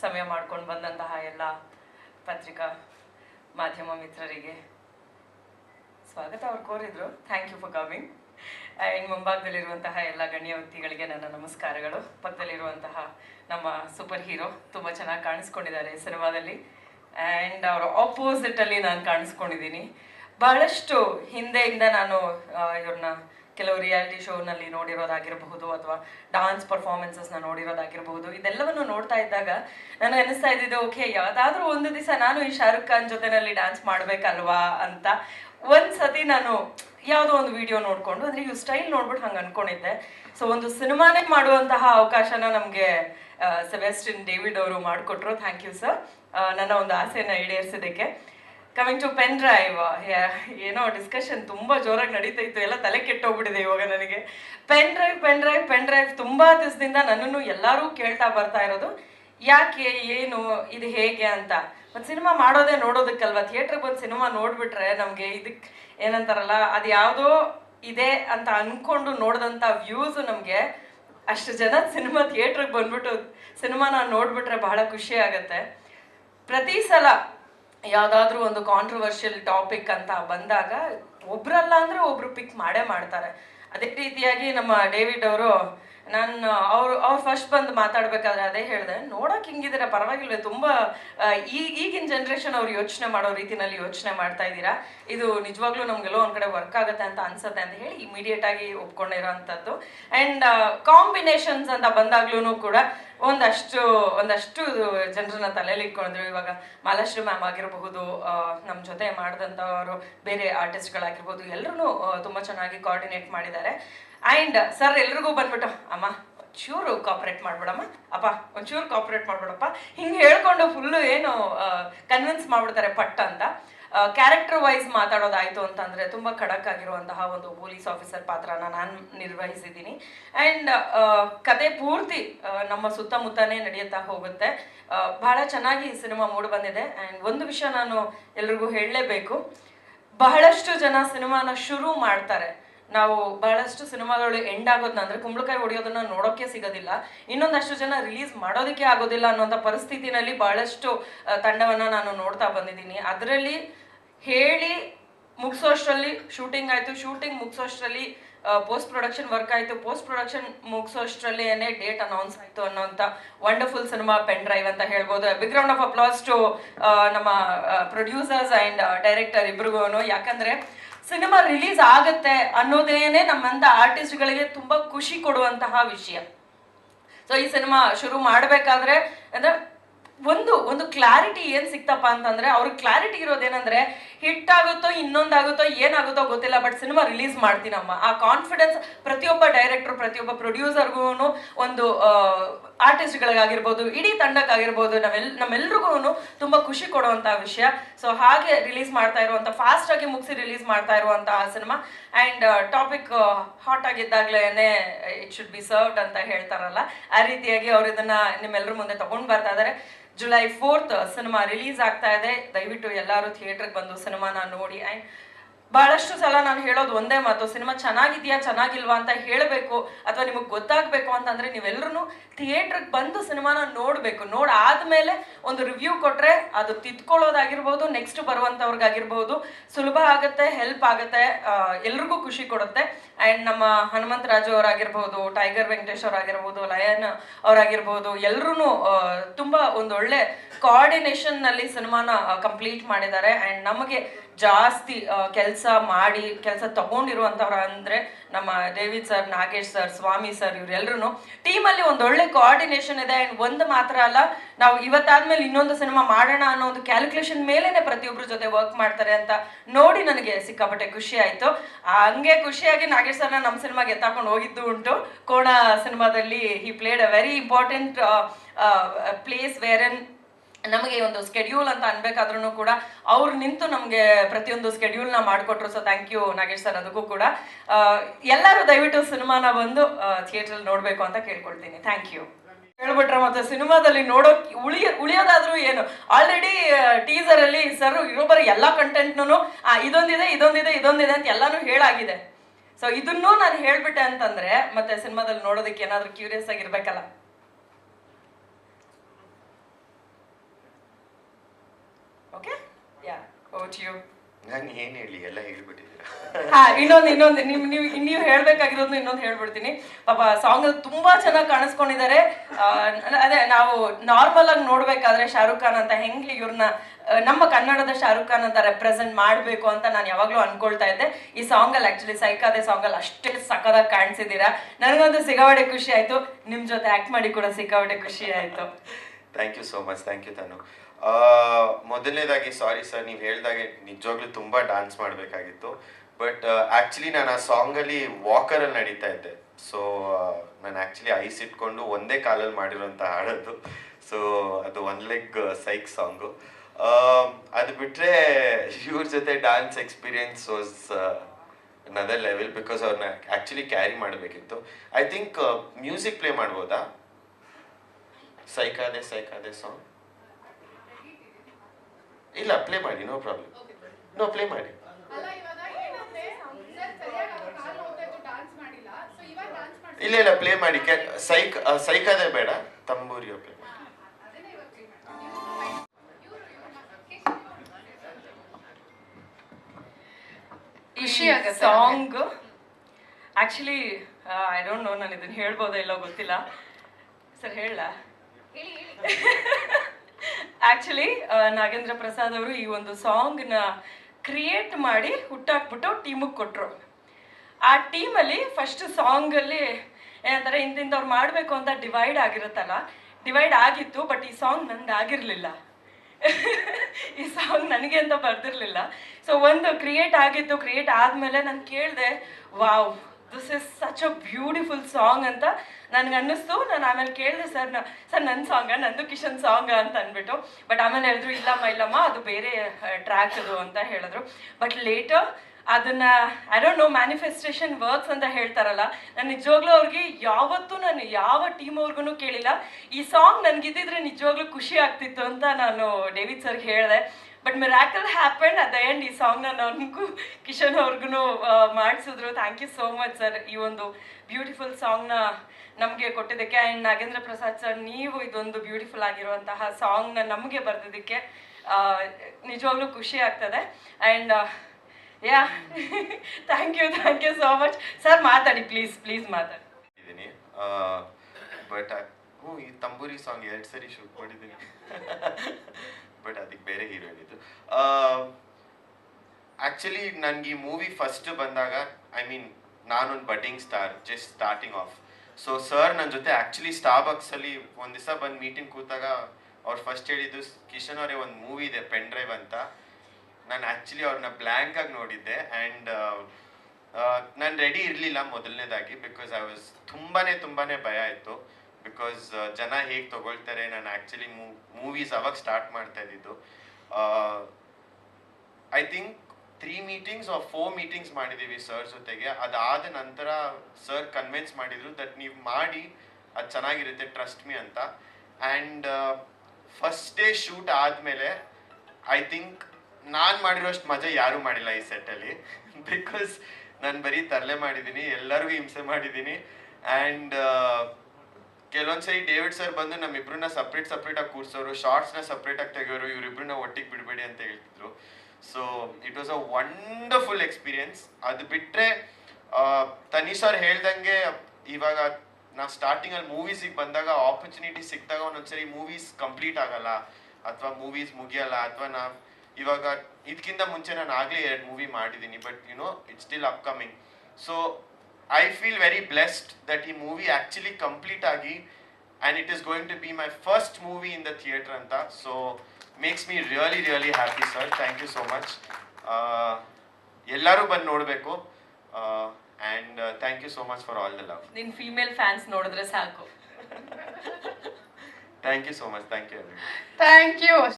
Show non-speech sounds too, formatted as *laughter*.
ಸಮಯ ಮಾಡ್ಕೊಂಡು ಬಂದಂತಹ ಎಲ್ಲ ಪತ್ರಿಕಾ ಮಾಧ್ಯಮ ಮಿತ್ರರಿಗೆ ಸ್ವಾಗತ ಅವ್ರು ಕೋರಿದ್ರು. Thank you for coming and ಮುಂಭಾಗದಲ್ಲಿರುವಂತಹ ಎಲ್ಲ ಗಣ್ಯ ವ್ಯಕ್ತಿಗಳಿಗೆ ನನ್ನ ನಮಸ್ಕಾರಗಳು. ಪಕ್ಕದಲ್ಲಿರುವಂತಹ ನಮ್ಮ ಸೂಪರ್ ಹೀರೋ ತುಂಬ ಚೆನ್ನಾಗಿ ಕಾಣಿಸ್ಕೊಂಡಿದ್ದಾರೆ ಸಿನಿಮಾದಲ್ಲಿ. ಆ್ಯಂಡ್ ಅವರ ಆಪೋಸಿಟಲ್ಲಿ ನಾನು ಕಾಣಿಸ್ಕೊಂಡಿದ್ದೀನಿ. ಬಹಳಷ್ಟು ಹಿಂದೆಯಿಂದ ನಾನು ಇವ್ರನ್ನ ಕೆಲವು ರಿಯಾಲಿಟಿ ಶೋನಲ್ಲಿ ನೋಡಿರೋದಾಗಿರಬಹುದು ಅಥವಾ ಡಾನ್ಸ್ ಪರ್ಫಾರ್ಮೆನ್ಸಸ್ನ ನೋಡಿರೋದಾಗಿರಬಹುದು, ಇದೆಲ್ಲವನ್ನು ನೋಡ್ತಾ ಇದ್ದಾಗ ನನಗೆ ಅನಿಸ್ತಾ ಇದ್ದಿದ್ದು ಓಕೆ ಯಾವುದಾದ್ರೂ ಒಂದು ದಿವಸ ನಾನು ಈ ಶಾರುಖ್ ಖಾನ್ ಜೊತೆನಲ್ಲಿ ಡ್ಯಾನ್ಸ್ ಮಾಡಬೇಕಲ್ವಾ ಅಂತ ಒಂದು ಸತಿ ನಾನು ಯಾವುದೋ ಒಂದು ವಿಡಿಯೋ ನೋಡಿಕೊಂಡು, ಅಂದರೆ ಇವ್ ಸ್ಟೈಲ್ ನೋಡ್ಬಿಟ್ಟು ಹಂಗೆ ಅನ್ಕೊಂಡಿದ್ದೆ. ಸೊ ಒಂದು ಸಿನಿಮಾನೇ ಮಾಡುವಂತಹ ಅವಕಾಶನ ನಮಗೆ ಸೆಬೆಸ್ಟಿನ್ ಡೇವಿಡ್ ಅವರು ಮಾಡಿಕೊಟ್ರು. ಥ್ಯಾಂಕ್ ಯು ಸರ್ ನನ್ನ ಒಂದು ಆಸೆಯನ್ನು ಈಡೇರಿಸಿದ್ದಕ್ಕೆ. ಕಮಿಂಗ್ ಟು ಪೆನ್ ಡ್ರೈವ್ ಏನೋ ಡಿಸ್ಕಷನ್ ತುಂಬ ಜೋರಾಗಿ ನಡೀತಾ ಇತ್ತು. ಎಲ್ಲ ತಲೆ ಕೆಟ್ಟೋಗ್ಬಿಟ್ಟಿದೆ ಇವಾಗ ನನಗೆ. Pen drive pen drive pen drive ತುಂಬ ದಿವಸದಿಂದ ನನ್ನನ್ನು ಎಲ್ಲರೂ ಕೇಳ್ತಾ ಬರ್ತಾ ಇರೋದು. ಯಾಕೆ, ಏನು, ಇದು ಹೇಗೆ ಅಂತ. ಒಂದು ಸಿನಿಮಾ ಮಾಡೋದೇ ನೋಡೋದಕ್ಕಲ್ವ? ಥಿಯೇಟ್ರಿಗೆ ಬಂದು ಸಿನಿಮಾ ನೋಡಿಬಿಟ್ರೆ ನಮಗೆ ಇದಕ್ಕೆ ಏನಂತಾರಲ್ಲ, ಅದು ಯಾವುದೋ ಇದೆ ಅಂತ ಅಂದ್ಕೊಂಡು ನೋಡಿದಂಥ ವ್ಯೂಸು ನಮಗೆ ಅಷ್ಟು ಜನ ಸಿನಿಮಾ ಥಿಯೇಟ್ರಿಗೆ ಬಂದ್ಬಿಟ್ಟು ಸಿನಿಮಾನ ನೋಡಿಬಿಟ್ರೆ ಬಹಳ ಖುಷಿ ಆಗುತ್ತೆ. ಪ್ರತಿ ಸಲ ಯಾವುದಾದ್ರೂ ಒಂದು ಕಾಂಟ್ರವರ್ಷಿಯಲ್ ಟಾಪಿಕ್ ಅಂತ ಬಂದಾಗ ಒಬ್ರಲ್ಲ ಅಂದ್ರೆ ಒಬ್ರು ಪಿಕ್ ಮಾಡೇ ಮಾಡ್ತಾರೆ. ಅದೇ ರೀತಿಯಾಗಿ ನಮ್ಮ ಡೇವಿಡ್ ಅವರು, ನಾನು ಅವ್ರು ಅವ್ರು ಫಸ್ಟ್ ಬಂದು ಮಾತಾಡ್ಬೇಕಾದ್ರೆ ಅದೇ ಹೇಳಿದೆ, ನೋಡಕ್ ಹಿಂಗಿದ್ದೀರಾ ಪರವಾಗಿಲ್ಲ ತುಂಬ ಈ, ಈಗಿನ ಜನ್ರೇಷನ್ ಅವ್ರು ಯೋಚನೆ ಮಾಡೋ ರೀತಿನಲ್ಲಿ ಯೋಚನೆ ಮಾಡ್ತಾ ಇದ್ದೀರಾ. ಇದು ನಿಜವಾಗ್ಲೂ ನಮ್ಗೆಲ್ಲೋ ಒಂದ್ ಕಡೆ ವರ್ಕ್ ಆಗುತ್ತೆ ಅಂತ ಅನ್ಸುತ್ತೆ ಅಂತ ಹೇಳಿ ಇಮಿಡಿಯೇಟ್ ಆಗಿ ಒಪ್ಕೊಂಡಿರೋಂಥದ್ದು. ಆ್ಯಂಡ್ ಕಾಂಬಿನೇಷನ್ಸ್ ಅಂತ ಬಂದಾಗ್ಲೂ ಕೂಡ ಒಂದಷ್ಟು ಒಂದಷ್ಟು ಜನರನ್ನ ತಲೆಯಲ್ಲಿ ಇಟ್ಕೊಂಡಿದ್ರು ಇವಾಗ ಮಾಲಾಶ್ರೀ ಮ್ಯಾಮ್ ಆಗಿರಬಹುದು ನಮ್ಮ ಜೊತೆ ಮಾಡಿದಂಥವರು, ಬೇರೆ ಆರ್ಟಿಸ್ಟ್ಗಳಾಗಿರ್ಬೋದು ಎಲ್ಲರೂ ತುಂಬ ಚೆನ್ನಾಗಿ ಕೋಆರ್ಡಿನೇಟ್ ಮಾಡಿದ್ದಾರೆ. ಆ್ಯಂಡ್ ಸರ್ ಎಲ್ರಿಗೂ ಬಂದ್ಬಿಟ್ಟು, ಅಮ್ಮ ಚೂರು ಕಾಪ್ರೇಟ್ ಮಾಡ್ಬಿಡಮ್ಮ. ಅಪ್ಪ, ಒಂಚೂರು ಕಾಪ್ರೇಟ್ ಮಾಡ್ಬಿಡಪ್ಪ. ಹಿಂಗೆ ಹೇಳ್ಕೊಂಡು ಫುಲ್ಲು ಏನು ಕನ್ವಿನ್ಸ್ ಮಾಡ್ಬಿಡ್ತಾರೆ ಪಟ್ ಅಂತ. ಕ್ಯಾರೆಕ್ಟರ್ ವೈಸ್ ಮಾತಾಡೋದಾಯ್ತು ಅಂತಂದ್ರೆ ತುಂಬಾ ಖಡಕ್ ಆಗಿರುವಂತಹ ಒಂದು ಪೊಲೀಸ್ ಆಫೀಸರ್ ಪಾತ್ರನ ನಾನು ನಿರ್ವಹಿಸಿದ್ದೀನಿ. ಆ್ಯಂಡ್ ಕತೆ ಪೂರ್ತಿ ನಮ್ಮ ಸುತ್ತಮುತ್ತನೇ ನಡೆಯುತ್ತಾ ಹೋಗುತ್ತೆ. ಬಹಳ ಚೆನ್ನಾಗಿ ಈ ಸಿನಿಮಾ ಮೂಡಿ ಬಂದಿದೆ. ಆ್ಯಂಡ್ ಒಂದು ವಿಷಯ ನಾನು ಎಲ್ರಿಗೂ ಹೇಳಲೇಬೇಕು. ಬಹಳಷ್ಟು ಜನ ಸಿನಿಮಾನ ಶುರು ಮಾಡ್ತಾರೆ. ನಾವು ಬಹಳಷ್ಟು ಸಿನಿಮಾಗಳು ಎಂಡ್ ಆಗೋದನ್ನ ಅಂದ್ರೆ ಕುಂಬಳಕಾಯಿ ಹೊಡೆಯೋದನ್ನ ನೋಡೋಕೆ ಸಿಗೋದಿಲ್ಲ. ಇನ್ನೊಂದಷ್ಟು ಜನ ರಿಲೀಸ್ ಮಾಡೋದಕ್ಕೆ ಆಗೋದಿಲ್ಲ ಅನ್ನೋಂಥ ಪರಿಸ್ಥಿತಿನಲ್ಲಿ ಬಹಳಷ್ಟು ತಂಡವನ್ನ ನಾನು ನೋಡ್ತಾ ಬಂದಿದ್ದೀನಿ. ಅದರಲ್ಲಿ ಹೇಳಿ ಮುಗಿಸೋಷ್ಟರಲ್ಲಿ ಶೂಟಿಂಗ್ ಆಯಿತು. ಶೂಟಿಂಗ್ ಮುಗಿಸೋಷ್ಟರಲ್ಲಿ ಪೋಸ್ಟ್ ಪ್ರೊಡಕ್ಷನ್ ವರ್ಕ್ ಆಯಿತು. ಪೋಸ್ಟ್ ಪ್ರೊಡಕ್ಷನ್ ಮುಗಿಸೋಷ್ಟರಲ್ಲಿ ಏನೇ ಡೇಟ್ ಅನೌನ್ಸ್ ಆಯಿತು ಅನ್ನೋಂಥ ವಂಡರ್ಫುಲ್ ಸಿನಿಮಾ ಪೆನ್ ಡ್ರೈವ್ ಅಂತ ಹೇಳ್ಬೋದು. Big round of applause to ನಮ್ಮ ಪ್ರೊಡ್ಯೂಸರ್ಸ್ ಆ್ಯಂಡ್ ಡೈರೆಕ್ಟರ್ ಇಬ್ರಿಗೂ ಯಾಕಂದರೆ ಸಿನಿಮಾ ರಿಲೀಸ್ ಆಗುತ್ತೆ ಅನ್ನೋದೇನೆ ನಮ್ಮಂಥ ಆರ್ಟಿಸ್ಟ್ಗಳಿಗೆ ತುಂಬ ಖುಷಿ ಕೊಡುವಂತಹ ವಿಷಯ. ಸೊ ಈ ಸಿನಿಮಾ ಶುರು ಮಾಡಬೇಕಾದ್ರೆ ಅಂದ್ರೆ ಒಂದು ಒಂದು ಕ್ಲಾರಿಟಿ ಏನು ಸಿಕ್ತಪ್ಪ ಅಂತಂದ್ರೆ, ಅವ್ರಿಗೆ ಕ್ಲಾರಿಟಿ ಇರೋದೇನಂದ್ರೆ ಹಿಟ್ ಆಗುತ್ತೋ ಇನ್ನೊಂದಾಗುತ್ತೋ, ಏನಾಗುತ್ತೋ ಗೊತ್ತಿಲ್ಲ ಬಟ್ ಸಿನಿಮಾ ರಿಲೀಸ್ ಮಾಡ್ತೀನಮ್ಮ. ಆ ಕಾನ್ಫಿಡೆನ್ಸ್ ಪ್ರತಿಯೊಬ್ಬ ಡೈರೆಕ್ಟರ್ ಪ್ರತಿಯೊಬ್ಬ ಪ್ರೊಡ್ಯೂಸರ್ಗೂ ಒಂದು ಆರ್ಟಿಸ್ಟ್ಗಳಿಗಾಗಿರ್ಬೋದು ಇಡೀ ತಂಡಕ್ಕಾಗಿರ್ಬೋದು ನಾವೆಲ್ ನಮ್ಮೆಲ್ರಿಗೂ ತುಂಬಾ ಖುಷಿ ಕೊಡುವಂಥ ವಿಷಯ. ಸೊ ಹಾಗೆ ರಿಲೀಸ್ ಮಾಡ್ತಾ ಇರುವಂಥ ಫಾಸ್ಟ್ ಆಗಿ ಮುಗಿಸಿ ರಿಲೀಸ್ ಮಾಡ್ತಾ ಇರುವಂತಹ ಸಿನಿಮಾ ಅಂಡ್ ಟಾಪಿಕ್ ಹಾಟ್ ಆಗಿದ್ದಾಗ್ಲೇನೆ ಇಟ್ ಶುಡ್ ಬಿ ಸರ್ವ್ಡ್ ಅಂತ ಹೇಳ್ತಾರಲ್ಲ. ಆ ರೀತಿಯಾಗಿ ಅವ್ರು ಇದನ್ನ ನಿಮ್ಮೆಲ್ಲರ ಮುಂದೆ ತಗೊಂಡ್ ಬರ್ತಾ ಇದಾರೆ. ಜುಲೈ ಫೋರ್ತ್ ಸಿನಿಮಾ ರಿಲೀಸ್ ಆಗ್ತಾ ಇದೆ. ದಯವಿಟ್ಟು ಎಲ್ಲರೂ ಥಿಯೇಟ್ರಿಗೆ ಬಂದು ಸಿನಿಮಾನ ನೋಡಿ. ಅಂಡ್ ಬಹಳಷ್ಟು ಸಲ ನಾನು ಹೇಳೋದು ಒಂದೇ ಮಾತು, ಸಿನಿಮಾ ಚೆನ್ನಾಗಿದ್ಯಾ, ಚೆನ್ನಾಗಿಲ್ವಾ ಅಂತ ಹೇಳಬೇಕು ಅಥವಾ ನಿಮಗೆ ಗೊತ್ತಾಗಬೇಕು ಅಂತಂದರೆ ನೀವೆಲ್ಲರೂ ಥಿಯೇಟ್ರಿಗೆ ಬಂದು ಸಿನಿಮಾನ ನೋಡಬೇಕು. ನೋಡಾದಮೇಲೆ ಒಂದು ರಿವ್ಯೂ ಕೊಟ್ಟರೆ ಅದು ತಿದ್ಕೊಳ್ಳೋದಾಗಿರ್ಬೋದು, ನೆಕ್ಸ್ಟ್ ಬರುವಂಥವ್ರಿಗಾಗಿರ್ಬೋದು ಸುಲಭ ಆಗುತ್ತೆ, ಹೆಲ್ಪ್ ಆಗುತ್ತೆ ಎಲ್ರಿಗೂ ಖುಷಿ ಕೊಡುತ್ತೆ. ಆ್ಯಂಡ್ ನಮ್ಮ ಹನುಮಂತ ರಾಜು ಅವರಾಗಿರ್ಬೋದು, ಟೈಗರ್ ವೆಂಕಟೇಶ್ ಅವರಾಗಿರ್ಬೋದು, ಲಯನ್ ಅವರಾಗಿರ್ಬೋದು ಎಲ್ಲರೂ ತುಂಬ ಒಳ್ಳೆ ಕೋಆರ್ಡಿನೇಷನ್ನಲ್ಲಿ ಸಿನಿಮಾನ ಕಂಪ್ಲೀಟ್ ಮಾಡಿದ್ದಾರೆ. ಆ್ಯಂಡ್ ನಮಗೆ ಜಾಸ್ತಿ ಕೆಲಸ ಮಾಡಿ, ಕೆಲಸ ತಗೊಂಡಿರುವಂಥವ್ರು ಅಂದ್ರೆ ನಮ್ಮ Devi sir Nagesh sir Swamy sir ಇವರೆಲ್ಲರೂ ಟೀಮಲ್ಲಿ ಒಂದು ಒಳ್ಳೆ ಕೋಆರ್ಡಿನೇಷನ್ ಇದೆ ಅಂಡ್ ಒಂದು ಮಾತ್ರ ಅಲ್ಲ, ನಾವು ಇವತ್ತಾದ್ಮೇಲೆ ಇನ್ನೊಂದು ಸಿನಿಮಾ ಮಾಡೋಣ ಅನ್ನೋ ಒಂದು ಕ್ಯಾಲ್ಕುಲೇಷನ್ ಮೇಲೇನೆ ಪ್ರತಿಯೊಬ್ಬರ ಜೊತೆ ವರ್ಕ್ ಮಾಡ್ತಾರೆ ಅಂತ ನೋಡಿ ನನಗೆ ಸಿಕ್ಕಾಪಟ್ಟೆ ಖುಷಿ ಆಯ್ತು. ಹಂಗೆ ಖುಷಿಯಾಗಿ ನಾಗೇಶ್ ಸರ್ನ ನಮ್ಮ ಸಿನಿಮಾಗೆ ಎತ್ತಾಕೊಂಡು ಹೋಗಿದ್ದು ಉಂಟು. ಕೋಣ ಸಿನಿಮಾದಲ್ಲಿ he played a very important place wherein ನಮಗೆ ಒಂದು ಸ್ಕೆಡ್ಯೂಲ್ ಅಂತ ಅನ್ಬೇಕಾದ್ರೂ ಕೂಡ ಅವ್ರು ನಿಂತು ನಮಗೆ ಪ್ರತಿಯೊಂದು ಸ್ಕೆಡ್ಯೂಲ್ನ ಮಾಡಿಕೊಟ್ರು. So thank you Nagesh sir ಅದಕ್ಕೂ ಕೂಡ. ಎಲ್ಲರೂ ದಯವಿಟ್ಟು ಸಿನಿಮಾನ ಬಂದು ಥಿಯೇಟ್ರಲ್ಲಿ ನೋಡಬೇಕು ಅಂತ ಕೇಳ್ಕೊಳ್ತೀನಿ. ಥ್ಯಾಂಕ್ ಯು ಹೇಳ್ಬಿಟ್ರೆ ಮತ್ತೆ ಸಿನಿಮಾದಲ್ಲಿ ನೋಡೋ ಉಳಿಯ ಉಳಿಯೋದಾದ್ರೂ ಏನು? ಆಲ್ರೆಡಿ ಟೀಸರ್ ಅಲ್ಲಿ ಸರ್ ಇರೋಬರ ಎಲ್ಲ ಕಂಟೆಂಟ್ನು ಇದೊಂದಿದೆ ಇದೊಂದಿದೆ ಇದೊಂದಿದೆ ಅಂತ ಎಲ್ಲಾನು ಹೇಳಾಗಿದೆ. ಸೊ ಇದನ್ನೂ ನಾನು ಹೇಳ್ಬಿಟ್ಟೆ ಅಂತಂದ್ರೆ, ಮತ್ತೆ ಸಿನಿಮಾದಲ್ಲಿ ನೋಡೋದಕ್ಕೆ ಏನಾದ್ರೂ ಕ್ಯೂರಿಯಸ್ ಆಗಿರ್ಬೇಕಲ್ಲ. ಓಟ್ ಯು ನಾನು ಏನು ಹೇಳಿ ಎಲ್ಲ ಹೇಳ್ಬಿಟ್ಟಿದ್ದೀರಾ? ಹಾ ಇನ್ನೊಂದು ಇನ್ನೊಂದು ನೀವು ನೀವು ನೀವು ಹೇಳ್ಬೇಕಾಗಿರೋದು ಇನ್ನೊಂದು ಹೇಳ್ಬಿಡ್ತೀನಿ. ಪಾಪ ಸಾಂಗ್ ಅಲ್ಲಿ ತುಂಬಾ ಚೆನ್ನಾಗಿ ಕಾಣಿಸ್ಕೊಂಡಿದ್ದಾರೆ. ಅದೇ ನಾವು ನಾರ್ಮಲ್ ಆಗಿ ನೋಡ್ಬೇಕಾದ್ರೆ ಶಾರುಖ್ ಖಾನ್ ಅಂತ ಹೆಂಗ್ ಇವ್ರನ್ನ ನಮ್ಮ ಕನ್ನಡದ ಶಾರುಖ್ ಖಾನ್ ಅಂತ ರೆಪ್ರೆಸೆಂಟ್ ಮಾಡಬೇಕು ಅಂತ ನಾನು ಯಾವಾಗಲೂ ಅನ್ಕೊಳ್ತಾ ಇದ್ದೆ. ಈ ಸಾಂಗ್ ಅಲ್ಲಿ ಆಕ್ಚುಲಿ ಸೈಕಾದೆ ಸಾಂಗ್ ಅಲ್ಲಿ ಅಷ್ಟೇ ಸಖದಾಗಿ ಕಾಣಿಸಿದ್ದೀರಾ. ನನಗಂತೂ ಸಿಗಾವಡೆ ಖುಷಿ ಆಯ್ತು. ನಿಮ್ ಜೊತೆ ಆಕ್ಟ್ ಮಾಡಿ ಕೂಡ ಸಿಕ್ಕಾವಡೆ ಖುಷಿ ಆಯ್ತು. Thank you so much thank you Tanu ಮೊದಲನೇದಾಗಿ ಸಾರಿ ಸರ್ ನೀವು ಹೇಳ್ದಾಗೆ ನಿಜವಾಗ್ಲೂ ತುಂಬ ಡಾನ್ಸ್ ಮಾಡಬೇಕಾಗಿತ್ತು. ಬಟ್ ಆ್ಯಕ್ಚುಲಿ ನಾನು ಆ ಸಾಂಗಲ್ಲಿ ವಾಕರಲ್ಲಿ ನಡೀತಾ ಇದ್ದೆ. ಸೊ ನಾನು ಆ್ಯಕ್ಚುಲಿ ಐಸ್ ಇಟ್ಕೊಂಡು ಒಂದೇ ಕಾಲಲ್ಲಿ ಮಾಡಿರೋಂಥ ಹಾಡೋದು. ಸೊ ಅದು ಒನ್ ಲೆಗ್ ಸೈಕ್ ಸಾಂಗು ಅದು ಬಿಟ್ಟರೆ ಇವ್ರ ಜೊತೆ dance experience was another level because ಅವ್ರನ್ನ ಆ್ಯಕ್ಚುಲಿ ಕ್ಯಾರಿ ಮಾಡಬೇಕಿತ್ತು. ಐ ಥಿಂಕ್ ಮ್ಯೂಸಿಕ್ ಪ್ಲೇ ಮಾಡ್ಬೋದಾ? ಸೈಕಾದೆ ಸೈಕಾದೆ ಸಾಂಗ್ ಇಲ್ಲ ಪ್ಲೇ ಮಾಡಿ ನೋ ಪ್ರಾಬ್ಲಮ್ ನೋ ಪ್ಲೇ ಮಾಡಿ. ಇಲ್ಲ ಇಲ್ಲ ಪ್ಲೇ ಮಾಡಿ. ಸೈಕ್ ಸೈಕ್ ಅದೇ ಬೇಡ ತಂಬೂರಿ ಪ್ಲೇ ಮಾಡಿ. ಖುಷಿ ಆಗತ್ತೆ song actually I don't know ನಾನು ಇದನ್ನ ಹೇಳ್ಬೋದಾ ಇಲ್ಲೋ ಗೊತ್ತಿಲ್ಲ. ಸರ್ ಹೇಳಿ. ಆಕ್ಚುಲಿ ನಾಗೇಂದ್ರ ಪ್ರಸಾದ್ ಅವರು ಈ ಒಂದು ಸಾಂಗ್ನ ಕ್ರಿಯೇಟ್ ಮಾಡಿ ಹುಟ್ಟಾಕ್ಬಿಟ್ಟು ಟೀಮಿಗೆ ಕೊಟ್ಟರು ಆ ಟೀಮಲ್ಲಿ ಫಸ್ಟ್ ಸಾಂಗಲ್ಲಿ ಏನಂತಾರೆ ಇಂತಿಂಥವ್ರು ಮಾಡಬೇಕು ಅಂತ ಡಿವೈಡ್ ಆಗಿರುತ್ತಲ್ಲ ಡಿವೈಡ್ ಆಗಿತ್ತು ಬಟ್ ಈ ಸಾಂಗ್ ನಂದು ಆಗಿರಲಿಲ್ಲ. ಈ ಸಾಂಗ್ ನನಗೆ ಅಂತ ಬರ್ದಿರಲಿಲ್ಲ. ಸೊ ಒಂದು ಕ್ರಿಯೇಟ್ ಆಗಿತ್ತು ಕ್ರಿಯೇಟ್ ಆದಮೇಲೆ ನಾನು ಕೇಳಿದೆ, wow this is such a beautiful song ಅಂತ ನನಗೆ ಅನ್ನಿಸ್ತು. ನಾನು ಆಮೇಲೆ ಕೇಳಿದೆ, ಸರ್ ಸರ್ ನನ್ನ ಸಾಂಗ, ನಂದು ಕಿಶನ್ ಸಾಂಗ್ ಅಂತ ಅಂದ್ಬಿಟ್ಟು. ಬಟ್ ಆಮೇಲೆ ಹೇಳಿದ್ರು, ಇಲ್ಲಮ್ಮ ಇಲ್ಲಮ್ಮ, ಅದು ಬೇರೆ ಟ್ರ್ಯಾಕ್ ಅದು ಅಂತ ಹೇಳಿದ್ರು. ಬಟ್ ಲೇಟರ್ ಅದನ್ನ I don't know manifestation works ಅಂತ ಹೇಳ್ತಾರಲ್ಲ, ನಾನು ನಿಜವಾಗ್ಲೂ ಅವ್ರಿಗೆ ಯಾವತ್ತೂ ನಾನು ಯಾವ ಟೀಮ್ ಅವ್ರಿಗೂ ಕೇಳಿಲ್ಲ. ಈ ಸಾಂಗ್ ನನ್ಗಿದ್ದಿದ್ರೆ ನಿಜವಾಗ್ಲೂ ಖುಷಿ ಆಗ್ತಿತ್ತು ಅಂತ ನಾನು ಡೇವಿಡ್ ಸರ್ಗೆ ಹೇಳಿದೆ. But miracle happen at the end ಈ ಸಾಂಗ್ನ ನನಗೂ ಕಿಶನ್ ಅವ್ರಿಗೂ ಮಾಡಿಸಿದ್ರು. Thank you so much sir ಈ ಒಂದು ಬ್ಯೂಟಿಫುಲ್ ಸಾಂಗ್ನ ನಮಗೆ ಕೊಟ್ಟಿದ್ದಕ್ಕೆ. ಆ್ಯಂಡ್ ನಾಗೇಂದ್ರ ಪ್ರಸಾದ್ ಸರ್ ನೀವು ಇದೊಂದು ಬ್ಯೂಟಿಫುಲ್ ಆಗಿರುವಂತಹ ಸಾಂಗ್ನ ನಮಗೆ ಬರೆದಿದ್ದಕ್ಕೆ ನಿಜವಾಗ್ಲೂ ಖುಷಿ ಆಗ್ತದೆ. And yeah thank you thank you so much sir ಮಾತಾಡಿ ಪ್ಲೀಸ್ ಪ್ಲೀಸ್ ಮಾತಾಡಿ. ಇದ್ದೀನಿ. ಬಟ್ ಈ ತಂಬೂರಿ ಸಾಂಗ್ ಎರಡು ಸರಿ ಶೂಟ್ ಮಾಡಿದ್ದೀನಿ. *laughs* ಬಟ್ ಅದಕ್ಕೆ ಬೇರೆ ಹೀರೋಯಿನ್ ಇದು ಆ್ಯಕ್ಚುಲಿ ನನಗೆ ಈ ಮೂವಿ ಫಸ್ಟ್ ಬಂದಾಗ ಐ ಮೀನ್ ನಾನೊಂದು budding star just starting off so sir ನನ್ನ ಜೊತೆ ಆ್ಯಕ್ಚುಲಿ ಸ್ಟಾರ್ಬಕ್ಸಲ್ಲಿ ಒಂದು ದಿವಸ ಬಂದು ಮೀಟಿಂಗ್ ಕೂತಾಗ ಅವ್ರು ಫಸ್ಟ್ ಹೇಳಿದ್ದು, ಕಿಶನ್ ಅವರೇ, ಒಂದು ಮೂವಿ ಇದೆ ಪೆನ್ ಡ್ರೈವ್ ಅಂತ. ನಾನು ಆ್ಯಕ್ಚುಲಿ ಅವ್ರನ್ನ ಬ್ಲ್ಯಾಂಕ್ ಆಗಿ ನೋಡಿದ್ದೆ ಆ್ಯಂಡ್ ನಾನು ರೆಡಿ ಇರಲಿಲ್ಲ ಮೊದಲನೇದಾಗಿ ಬಿಕಾಸ್ ಐ ವಾಸ್ ತುಂಬಾನೇ ತುಂಬಾನೇ ಭಯ ಇತ್ತು. ಬಿಕಾಸ್ ಜನ ಹೇಗೆ ತಗೊಳ್ತಾರೆ, ನಾನು ಆ್ಯಕ್ಚುಲಿ ಮೂವೀಸ್ ಅವಾಗ ಸ್ಟಾರ್ಟ್ ಮಾಡ್ತಾ ಇದ್ದಿದ್ದು. I think three meetings or four meetings ಮಾಡಿದ್ದೀವಿ ಸರ್ ಜೊತೆಗೆ. ಅದಾದ ನಂತರ ಸರ್ ಕನ್ವಿನ್ಸ್ ಮಾಡಿದರು ದಟ್ ನೀವು ಮಾಡಿ, ಅದು ಚೆನ್ನಾಗಿರುತ್ತೆ ಟ್ರಸ್ಟ್ ಮಿ ಅಂತ. ಆ್ಯಂಡ್ ಫಸ್ಟ್ ಡೇ ಶೂಟ್ ಆದಮೇಲೆ ಐ ಥಿಂಕ್ ನಾನು ಮಾಡಿರೋಷ್ಟು ಮಜಾ ಯಾರೂ ಮಾಡಿಲ್ಲ ಈ ಸೆಟ್ಟಲ್ಲಿ ಬಿಕಾಸ್ ನಾನು ಬರೀ ತರಲೆ ಮಾಡಿದ್ದೀನಿ ಎಲ್ಲರಿಗೂ ಹಿಂಸೆ ಮಾಡಿದ್ದೀನಿ ಆ್ಯಂಡ್ ಕೆಲವೊಂದ್ಸರಿ ಡೇವಿಡ್ ಸರ್ ಬಂದು ನಮ್ಮಿಬ್ರನ್ನ ಸಪ್ರೇಟ್ ಆಗಿ ಕೂರ್ಸೋರು ಶಾರ್ಟ್ಸ್ನ ಸಪ್ರೇಟಾಗಿ ತೆಗೆಯೋರು, ಇವರಿಬ್ರನ್ನ ಒಟ್ಟಿಗೆ ಬಿಡಬೇಡಿ ಅಂತ ಹೇಳ್ತಿದ್ರು. So it was a wonderful experience ಅದು ಬಿಟ್ಟರೆ ತನೀಶ್ ಸರ್ ಹೇಳ್ದಂಗೆ ಇವಾಗ ನಾವು ಸ್ಟಾರ್ಟಿಂಗಲ್ಲಿ ಮೂವೀಸಿಗೆ ಬಂದಾಗ ಆಪರ್ಚುನಿಟಿ ಸಿಕ್ಕಿದಾಗ ಒಂದೊಂದ್ಸರಿ ಮೂವೀಸ್ ಕಂಪ್ಲೀಟ್ ಆಗಲ್ಲ. ಅಥವಾ ಮೂವೀಸ್ ಮುಗಿಯಲ್ಲ, ಅಥವಾ ನಾ ಇವಾಗ ಇದಕ್ಕಿಂತ ಮುಂಚೆ ನಾನು ಆಗಲೇ ಎರಡು ಮೂವಿ ಮಾಡಿದ್ದೀನಿ but you know it's still upcoming so I feel very blessed that ಈ ಮೂವಿ ಆ್ಯಕ್ಚುಲಿ ಕಂಪ್ಲೀಟ್ ಆಗಿ and it is going to be my first movie in the theater ಅಂತ so makes me really really happy sir thank you so much ಎಲ್ಲರೂ ಬಂದು ನೋಡಬೇಕು and thank you so much for all the love ನಿನ್ನ female fans ನೋಡಿದ್ರೆ ಸಾಕು thank you so much thank you thank you